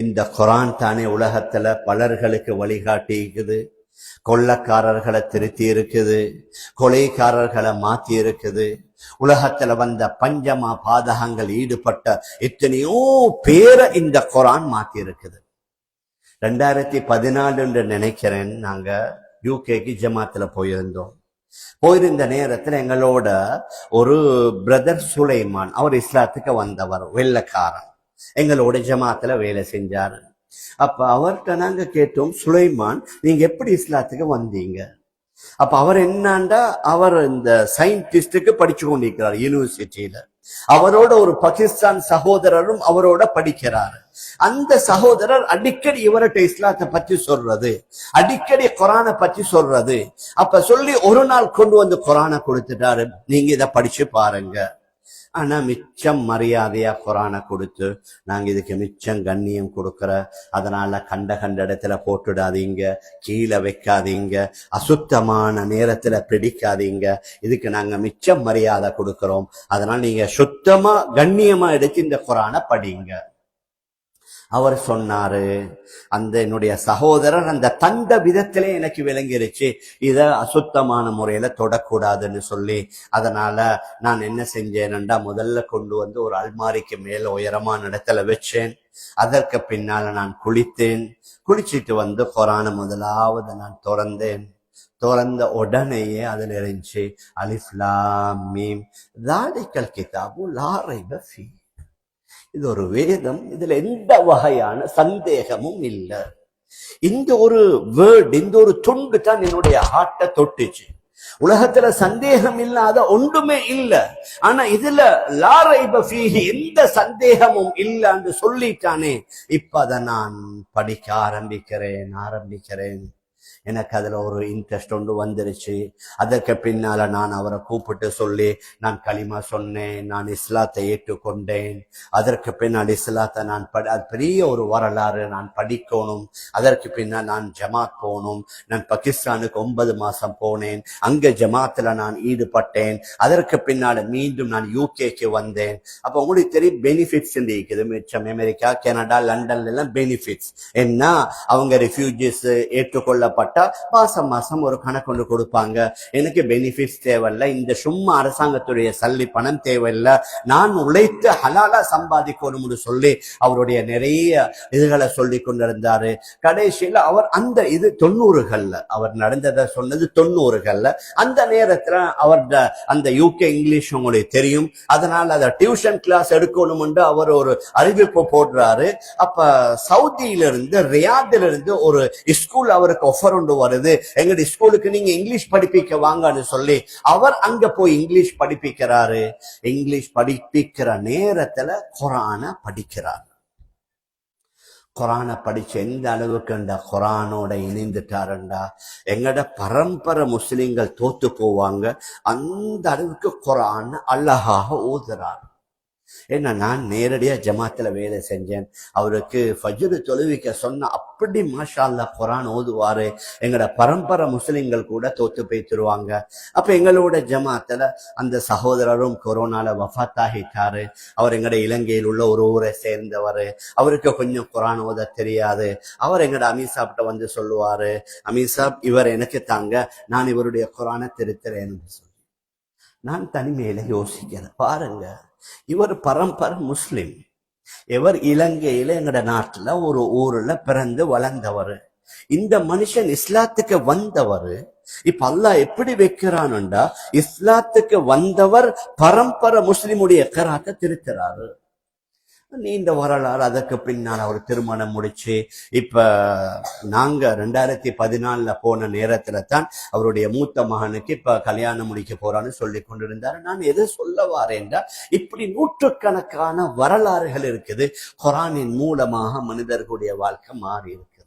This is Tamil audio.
இந்த குரான் தானே உலகத்துல பலர்களுக்கு வழிகாட்டி இருக்குது கொள்ளக்காரர்களை திருத்தி இருக்குது கொலைக்காரர்களை மாத்தி இருக்குது உலகத்துல வந்த பஞ்சமா பாதகங்கள் ஈடுபட்ட எத்தனையோ பேரை இந்த குரான் மாத்தி இருக்குது ரெண்டாயிரத்தி பதினாலுன்னு நினைக்கிறேன் நாங்க யூகேக்கு ஜமாத்துல போயிருந்தோம். போயிருந்த நேரத்துல எங்களோட ஒரு பிரதர் சுலைமான் அவர் இஸ்லாத்துக்கு வந்தவர் வெள்ளக்காரன். எங்களோட ஜமாத்துல வேலை செஞ்சாரு. அப்ப அவர்கிட்ட நாங்க கேட்டோம் சுலைமான் நீங்க எப்படி இஸ்லாத்துக்கு வந்தீங்க? அப்ப அவர் என்னண்டா அவர் இந்த சயின்டிஸ்டுக்கு படிச்சு கொண்டிருக்கிறார் யூனிவர்சிட்டியில அவரோட ஒரு பாகிஸ்தான் சகோதரரும் அவரோட படிக்கிறார். அந்த சகோதரர் அடிக்கடி இவர்கிட்ட இஸ்லாத்தை பத்தி சொல்றது அடிக்கடி குரானை பத்தி சொல்றது. அப்ப சொல்லி ஒரு நாள் கொண்டு வந்து குரானை கொடுத்துட்டாரு நீங்க இதை படிச்சு பாருங்க. ஆனால் மிச்சம் மரியாதையாக குரானை கொடுத்து நாங்கள் இதுக்கு மிச்சம் கண்ணியம் கொடுக்குற அதனால் கண்ட கண்ட இடத்துல போட்டுடாதீங்க கீழே வைக்காதீங்க அசுத்தமான நேரத்தில் பிடிக்காதீங்க இதுக்கு நாங்கள் மிச்சம் மரியாதை கொடுக்குறோம். அதனால் நீங்கள் சுத்தமாக கண்ணியமாக எடுத்து இந்த குரானை படிங்க. அவர் சொன்னாரு. அந்த என்னுடைய சகோதரர் அந்த தந்த விதத்திலே எனக்கு விளங்கிருச்சு. இதை அசுத்தமான முறையில தொடக்கூடாதுன்னு சொல்லி. அதனால நான் என்ன செஞ்சேன்டா முதல்ல கொண்டு வந்து ஒரு அல்மாரிக்கு மேல உயரமான இடத்துல வச்சேன். அதற்கு பின்னால நான் குளித்தேன். குளிச்சிட்டு வந்து கொரான முதலாவது நான் திறந்தேன். திறந்த உடனேயே அதுல இருந்துச்சு அலிஃப்லா மீம். தாடிக்கல் கிதாபு லாரை ஃபீ. இது ஒரு வேதம் இதுல எந்த வகையான சந்தேகமும் இல்லை. இந்த ஒரு வேர்ட் இந்த ஒரு துண்டு தான் என்னுடைய ஹார்ட்டை தொட்டுச்சு. உலகத்துல சந்தேகம் இல்லாத ஒன்றுமே இல்ல. ஆனா இதுல லாரைப ஃபீஹி எந்த சந்தேகமும் இல்லைன்னு சொல்லிட்டானே இப்ப அதை நான் படிக்க ஆரம்பிக்கிறேன் ஆரம்பிக்கிறேன். எனக்கு அதில் ஒரு இன்ட்ரெஸ்ட் ஒன்று வந்துருச்சு. அதற்கு பின்னால் நான் அவரை கூப்பிட்டு சொல்லி நான் களிமா சொன்னேன் நான் இஸ்லாத்தை ஏற்றுக்கொண்டேன். அதற்கு பின்னால் இஸ்லாத்தை நான் படி அது பெரிய ஒரு வரலாறு நான் படிக்கணும். அதற்கு பின்னால் நான் ஜமாத் போகணும். நான் பாகிஸ்தானுக்கு ஒன்பது மாதம் போனேன். அங்கே ஜமாத்தில் நான் ஈடுபட்டேன். அதற்கு பின்னால் மீண்டும் நான் யூகேக்கு வந்தேன். அப்போ உங்களுக்கு தெரியும் பெனிஃபிட்ஸ் இருக்குது. மிச்சம் அமெரிக்கா கனடா லண்டன்ல எல்லாம் பெனிஃபிட்ஸ் என்ன அவங்க ரெஃப்யூஜிஸ் ஏற்றுக்கொள்ளப்பட்ட மாசம் மாசம் ஒரு கணக்கு ஒன்று கொடுப்பாங்க. எனக்கு பெனிஃபிட்ஸ் தேவையில்லை. இந்த சும்மா அரசாங்கத்துடைய சல்லி பணம் தேவையில்லை. நான் உழைத்து ஹலாலா சம்பாதிக்கணும்னு சொல்லி அவருடைய நிறைய இதுகளை சொல்லி கொண்டிருந்தாரு. கடைசியில அவர் அந்த இது தொண்ணூறுகள்ல அவர் நடந்ததை சொன்னது தொண்ணூறுகள்ல அந்த நேரத்துல அவர் அந்த யூகே இங்கிலீஷ் உங்களுக்கு தெரியும். அதனால அதை டியூஷன் கிளாஸ் எடுக்கணும்னு அவர் ஒரு அறிவிப்பு போடுறாரு. அப்ப சவுதியில இருந்து இருந்து ஒரு ஸ்கூல் அவருக்கு ஒஃபர் கொண்டு வருது. எங்களுடைய ஸ்கூலுக்கு நீங்க இங்கிலீஷ் படிப்பிக்க வாங்கன்னு சொல்லி அவர் அங்க போய் இங்கிலீஷ் படிப்பிக்கிறாரு. இங்கிலீஷ் படிப்பிக்கிற நேரத்துல குரான படிக்கிறார். குரானை படிச்சு எந்த அளவுக்கு குரானோட இணைந்துட்டாருண்டா? எங்கட பரம்பரை முஸ்லிம்கள் தோத்து போவாங்க. அந்த அளவுக்கு குரான் அழகாக ஓதுறார் ஏன்னா நான் நேரடியா ஜமாத்துல வேலை செஞ்சேன். அவருக்கு ஃபஜ்ரு தொழுவிக்க சொன்ன அப்படி மாஷா குரான் ஓதுவாரு. எங்களோட பரம்பரை முஸ்லீம்கள் கூட தோத்து பேத்துருவாங்க அப்ப எங்களோட ஜமாத்துல அந்த சகோதரரும் கொரோனால வஃத்தாகிட்டாரு. அவர் எங்களோட இலங்கையில் உள்ள ஒரு ஊரை சேர்ந்தவர். அவருக்கு கொஞ்சம் குரான் ஓத தெரியாது. அவர் எங்கட அமீசாப்ட வந்து சொல்லுவாரு அமீசாப் இவர் எனக்கு தாங்க நான் இவருடைய குரானை திருத்துறேன்னு சொல்லி. நான் தனிமையில யோசிக்கிறேன் பாருங்க. இவர் பரம்பரை முஸ்லிம். இவர் இலங்கையில எங்கட நாட்டுல ஒரு ஊர்ல பிறந்து வளர்ந்தவர். இந்த மனுஷன் இஸ்லாத்துக்கு வந்தவர். இப்ப அல்லா எப்படி வைக்கிறான்டா இஸ்லாத்துக்கு வந்தவர் பரம்பரை முஸ்லிமுடைய கராத்தை திருத்துறாரு. நீண்ட வரலாறு. அதற்கு பின்னால் அவர் திருமணம் முடிச்சு இப்ப நாங்க ரெண்டாயிரத்தி பதினாலுல போன நேரத்துல தான் அவருடைய மூத்த மகனுக்கு இப்ப கல்யாணம் முடிக்க போறான்னு சொல்லி கொண்டிருந்தாரு. நான் எதை சொல்ல வாரேன்டா இப்படி நூற்றுக்கணக்கான வரலாறுகள் இருக்குது. குரானின் மூலமாக மனிதர்களுடைய வாழ்க்கை மாறி இருக்கு